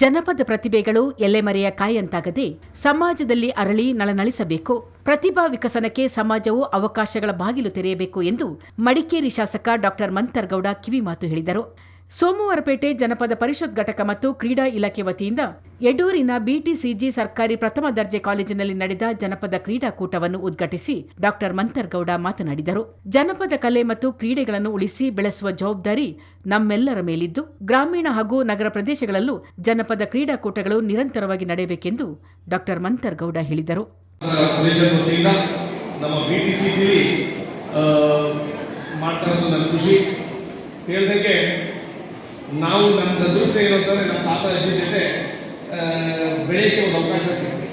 ಜನಪದ ಪ್ರತಿಭೆಗಳು ಎಲೆಮರೆಯ ಕಾಯಂತಾಗದೆ ಸಮಾಜದಲ್ಲಿ ಅರಳಿ ನಳನಳಿಸಬೇಕು. ಪ್ರತಿಭಾ ವಿಕಸನಕ್ಕೆ ಸಮಾಜವು ಅವಕಾಶಗಳ ಬಾಗಿಲು ತೆರೆಯಬೇಕು ಎಂದು ಮಡಿಕೇರಿ ಶಾಸಕ ಡಾಕ್ಟರ್ ಮಂತರ್ಗೌಡ ಕಿವಿಮಾತು ಹೇಳಿದರು. ಸೋಮವಾರಪೇಟೆ ಜನಪದ ಪರಿಷತ್ ಘಟಕ ಮತ್ತು ಕ್ರೀಡಾ ಇಲಾಖೆ ವತಿಯಿಂದ ಯಡೂರಿನ ಬಿಟಿಸಿಜಿ ಸರ್ಕಾರಿ ಪ್ರಥಮ ದರ್ಜೆ ಕಾಲೇಜಿನಲ್ಲಿ ನಡೆದ ಜನಪದ ಕ್ರೀಡಾಕೂಟವನ್ನು ಉದ್ಘಾಟಿಸಿ ಡಾಕ್ಟರ್ ಮಂತರ್ಗೌಡ ಮಾತನಾಡಿದರು. ಜನಪದ ಕಲೆ ಮತ್ತು ಕ್ರೀಡೆಗಳನ್ನು ಉಳಿಸಿ ಬೆಳೆಸುವ ಜವಾಬ್ದಾರಿ ನಮ್ಮೆಲ್ಲರ ಮೇಲಿದ್ದು, ಗ್ರಾಮೀಣ ಹಾಗೂ ನಗರ ಪ್ರದೇಶಗಳಲ್ಲೂ ಜನಪದ ಕ್ರೀಡಾಕೂಟಗಳು ನಿರಂತರವಾಗಿ ನಡೆಯಬೇಕೆಂದು ಡಾಕ್ಟರ್ ಮಂತರ್ಗೌಡ ಹೇಳಿದರು. ನಮ್ಮ ನಾವು ನಮ್ಮ ಅದೃಷ್ಟ ಇರೋದಂದ್ರೆ ನಮ್ಮ ತಾತ ಅಜ್ಜಿ ಜೊತೆ ಬೆಳೆಯಕ್ಕೆ ಒಂದು ಅವಕಾಶ ಸಿಕ್ತು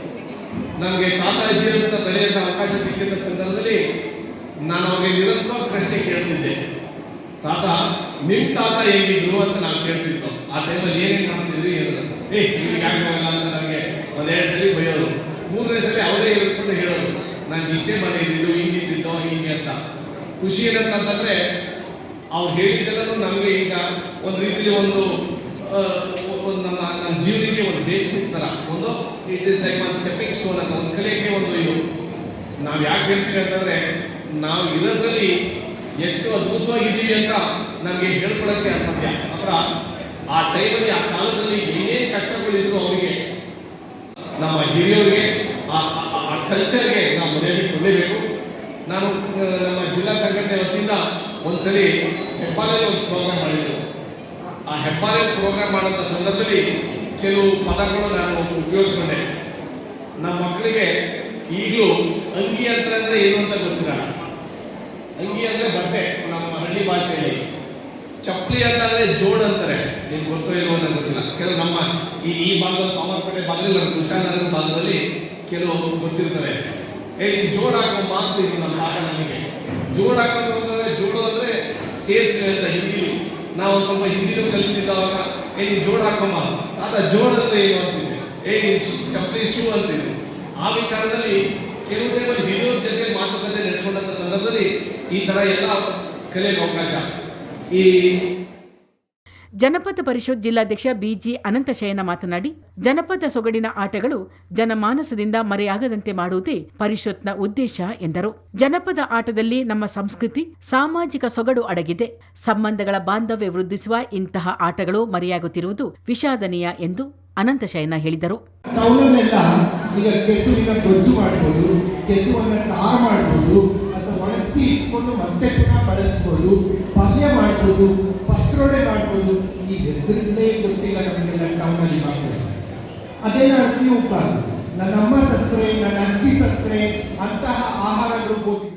ನಮಗೆ ತಾತ ಅಜ್ಜಿ ಅಂತ ಬೆಳೆಯೋಕ್ಕೆ ಅವಕಾಶ ಸಿಕ್ಕಿದ್ದ ಸಂದರ್ಭದಲ್ಲಿ ನಾನು ಅವಾಗ ನಿರಂತರ ಪ್ರಶ್ನೆ ಕೇಳ್ತಿದ್ದೆ. ತಾತ ನಿಮ್ಮ ತಾತ ಹೇಗಿದ್ರು ಅಂತ ನಾನು ಕೇಳ್ತಿದ್ದು ಆ ಟೈಮಲ್ಲಿ ಏನೇನು ಮಾಡ್ತಿದ್ವಿ ಹೇಳಿದ್ರು. ಏ ಅಂತ ನನಗೆ ಒಂದೆರಡು ಸರಿ ಬೈಯೋದು ಮೂರನೇ ಸರಿ ಅವರೇ ಇರುತ್ತೆ ಅಂತ ಹೇಳೋದು ನಾನು ಇಷ್ಟೇ ಮಾಡಿದ್ದು ಹಿಂಗಿದ್ದಿದ್ದೋ, ಹಿಂಗೆ ಅಂತ. ಖುಷಿ ಏನಂತಂದ್ರೆ ಅವ್ರು ಹೇಳಿದ್ದೆಲ್ಲ ನಮಗೆ ಈಗ ಒಂದು ರೀತಿಯ ಒಂದು ನಮ್ಮ ನಮ್ಮ ಜೀವನಕ್ಕೆ ಒಂದು ಬೇಸಿಕ್ ಥರ ಒಂದು ಇಟ್ ಇಸ್ ಲೈಕ್ ಒಂದು ಸ್ಟೆಪ್ಪಿಂಗ್ ಸ್ಟೋನ್ ಅಂತ ಒಂದು ಕಲೆಗೆ ಒಂದು ಇದು. ನಾವು ಯಾಕೆ ಹೇಳ್ತೀವಿ ಅಂತಂದ್ರೆ, ನಾವು ಇರೋದ್ರಲ್ಲಿ ಎಷ್ಟು ಅದ್ಭುತವಾಗಿದ್ದೀವಿ ಅಂತ ನಮಗೆ ಹೇಳ್ಕೊಡೋಕ್ಕೆ ಅಸಾಧ್ಯ. ಅಂದ್ರೆ ಆ ಟೈಮಲ್ಲಿ ಆ ಕಾಲದಲ್ಲಿ ಏನೇನು ಕಷ್ಟಗಳಿದ್ರು ಅವರಿಗೆ, ನಮ್ಮ ಆ- ಆ ಕಲ್ಚರ್ಗೆ ನಾವು ಮನೆಯಲ್ಲಿ ಕೊಡಲೇಬೇಕು ನಾನು ಆ, ನಮ್ಮ ಜಿಲ್ಲಾ ಸಂಘಟನೆ ವತಿಯಿಂದ ಒಂದ್ಸಲಿ ಹೆಬ್ಬಾಲೆಯ ಒಂದು ಪ್ರೋಗ್ರಾಮ್ ಮಾಡಿದ್ರು. ಆ ಹೆಬ್ಬಾಲೆ ಪ್ರೋಗ್ರಾಮ್ ಮಾಡಿದ ಸಂದರ್ಭದಲ್ಲಿ ಕೆಲವು ಪದಗಳು ನಾನು ಉಪಯೋಗಿಸ್ಕೊಂಡೆ. ನಮ್ಮ ಮಕ್ಕಳಿಗೆ ಈಗಲೂ ಅಂಗಿ ಯಂತ್ರ ಅಂದ್ರೆ ಏನು ಅಂತ ಗೊತ್ತಿಲ್ಲ. ಅಂಗಿ ಅಂದ್ರೆ ಬಟ್ಟೆ, ನಮ್ಮ ಹಳ್ಳಿ ಭಾಷೆಯಲ್ಲಿ. ಚಪ್ಪಲಿ ಅಂತ ಅಂದ್ರೆ ಜೋಡ್ ಅಂತಾರೆ. ನಿಮ್ಗೆ ಗೊತ್ತೋ ಇಲ್ವೋ ಅಂತ ಗೊತ್ತಿಲ್ಲ. ಕೆಲವು ನಮ್ಮ ಈ ಈ ಭಾಗದಲ್ಲಿ ಸಾಮರ್ಪೇಟೆ ಭಾಗದಲ್ಲಿ, ನಮ್ಮ ಭಾಗದಲ್ಲಿ ಕೆಲವು ಗೊತ್ತಿರ್ತಾರೆ. ಏ ಜೋಡ್ ಹಾಕೋ ಮಾತು ಇದು ನಮ್ಮ ಭಾಗ ನಮಗೆ. ಜೋಡ್ ಅಂದ್ರೆ ಸೇರ್ಸಿ ಅಂತ ಹಿಂದಿ ನಾವು ಸ್ವಲ್ಪ ಹಿಂದಿನೂ ಕಲಿತಿದ್ದಾವಾಗ ಏ ನೀನು ಜೋಡ್ ಹಾಕಮ್ಮ. ತಾತ ಜೋಡ್ ಅಂದ್ರೆ ಏನು ಅಂತೀವಿ ಏ ನೀನು ಚಪ್ಪಲಿ ಶೂ ಅಂತಿದ್ವಿ ಆ ವಿಚಾರದಲ್ಲಿ ಕೆಲವು ಟೈಮಲ್ಲಿ ಹಿರಿಯರ ಜೊತೆ ಮಾತುಕತೆ ನಡೆಸ್ಕೊಂಡಂತ ಸಂದರ್ಭದಲ್ಲಿ ಈ ತರ ಎಲ್ಲ ಕಲಿಯಲು ಅವಕಾಶ. ಈ ಜನಪದ ಪರಿಷತ್ ಜಿಲ್ಲಾಧ್ಯಕ್ಷ ಬಿಜಿ ಅನಂತಶಯನ ಮಾತನಾಡಿ, ಜನಪದ ಸೊಗಡಿನ ಆಟಗಳು ಜನಮಾನಸದಿಂದ ಮರೆಯಾಗದಂತೆ ಮಾಡುವುದೇ ಪರಿಷತ್ನ ಉದ್ದೇಶ ಎಂದರು. ಜನಪದ ಆಟದಲ್ಲಿ ನಮ್ಮ ಸಂಸ್ಕೃತಿ, ಸಾಮಾಜಿಕ ಸೊಗಡು ಅಡಗಿದೆ. ಸಂಬಂಧಗಳ ಬಾಂಧವ್ಯ ವೃದ್ಧಿಸುವ ಇಂತಹ ಆಟಗಳು ಮರೆಯಾಗುತ್ತಿರುವುದು ವಿಷಾದನೀಯ ಎಂದು ಅನಂತಶಯನ ಹೇಳಿದರು. ಈಗ ಇಟ್ಕೊಂಡು ಮತ್ತೆ ಪುನಃ ಬಳಸ್ಬೋದು ಪಲ್ಯ ಮಾಡ್ಬೋದು, ಪತ್ರೊಡೆ ಮಾಡ್ಬೋದು, ಈ ಹೆಸರಿಲ್ಲೇ ಗೊತ್ತಿಲ್ಲ ನಮಗೆಲ್ಲ ಟೌನಲ್ಲಿ ಮಾಡ್ತಾರೆ ಅದೇ ನರಸಿ ನನ್ನ ಅಮ್ಮ ಸತ್ರೆ ನನ್ನ ಅಜ್ಜಿ ಸತ್ರೆ ಅಂತಹ ಆಹಾರಗಳು ಹೋಗಿ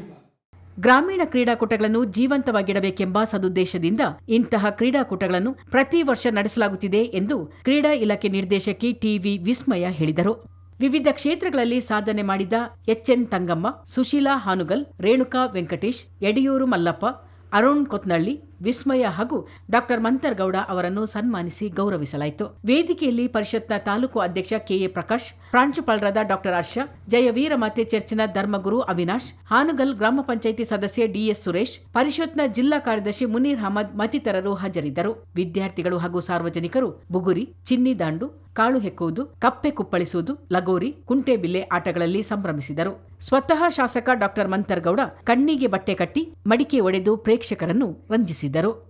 ಗ್ರಾಮೀಣ ಕ್ರೀಡಾಕೂಟಗಳನ್ನು ಜೀವಂತವಾಗಿಡಬೇಕೆಂಬ ಸದುದ್ದೇಶದಿಂದ ಇಂತಹ ಕ್ರೀಡಾಕೂಟಗಳನ್ನು ಪ್ರತಿ ವರ್ಷ ನಡೆಸಲಾಗುತ್ತಿದೆ ಎಂದು ಕ್ರೀಡಾ ಇಲಾಖೆ ನಿರ್ದೇಶಕಿ ಟಿವಿ ವಿಸ್ಮಯ ಹೇಳಿದರು. ವಿವಿಧ ಕ್ಷೇತ್ರಗಳಲ್ಲಿ ಸಾಧನೆ ಮಾಡಿದ ಎಚ್ಎನ್ ತಂಗಮ್ಮ, ಸುಶೀಲಾ ಹಾನುಗಲ್, ರೇಣುಕಾ ವೆಂಕಟೇಶ್, ಯಡಿಯೂರು ಮಲ್ಲಪ್ಪ, ಅರುಣ್ ಕೊತ್ನಳ್ಳಿ, ವಿಸ್ಮಯ ಹಾಗೂ ಡಾಕ್ಟರ್ ಮಂತರ್ಗೌಡ ಅವರನ್ನು ಸನ್ಮಾನಿಸಿ ಗೌರವಿಸಲಾಯಿತು. ವೇದಿಕೆಯಲ್ಲಿ ಪರಿಷತ್ನ ತಾಲೂಕು ಅಧ್ಯಕ್ಷ ಕೆಎ ಪ್ರಕಾಶ್, ಪ್ರಾಂಶುಪಾಲರಾದ ಡಾಕ್ಟರ್ ಹರ್ಷ ಜಯವೀರಮಾತೆ ಚರ್ಚಿನ ಧರ್ಮಗುರು ಅವಿನಾಶ್, ಹಾನುಗಲ್ ಗ್ರಾಮ ಪಂಚಾಯಿತಿ ಸದಸ್ಯ ಡಿಎಸ್ ಸುರೇಶ್, ಪರಿಷತ್ನ ಜಿಲ್ಲಾ ಕಾರ್ಯದರ್ಶಿ ಮುನೀರ್ ಅಹಮದ್ ಮತ್ತಿತರರು ಹಾಜರಿದ್ದರು. ವಿದ್ಯಾರ್ಥಿಗಳು ಹಾಗೂ ಸಾರ್ವಜನಿಕರು, ಬುಗುರಿ ಚಿನ್ನಿ ದಾಂಡು ಕಾಳು ಹೆಕ್ಕುವುದು, ಕಪ್ಪೆ ಕುಪ್ಪಳಿಸುವುದು, ಲಗೋರಿ ಕುಂಟೆಬಿಲ್ಲೆ ಆಟಗಳಲ್ಲಿ ಸಂಭ್ರಮಿಸಿದರು. ಸ್ವತಃ ಶಾಸಕ ಡಾಕ್ಟರ್ ಮಂತರ್ಗೌಡ ಕಣ್ಣಿಗೆ ಬಟ್ಟೆ ಕಟ್ಟಿ ಮಡಿಕೆ ಒಡೆದು ಪ್ರೇಕ್ಷಕರನ್ನು ರಂಜಿಸಿದರು.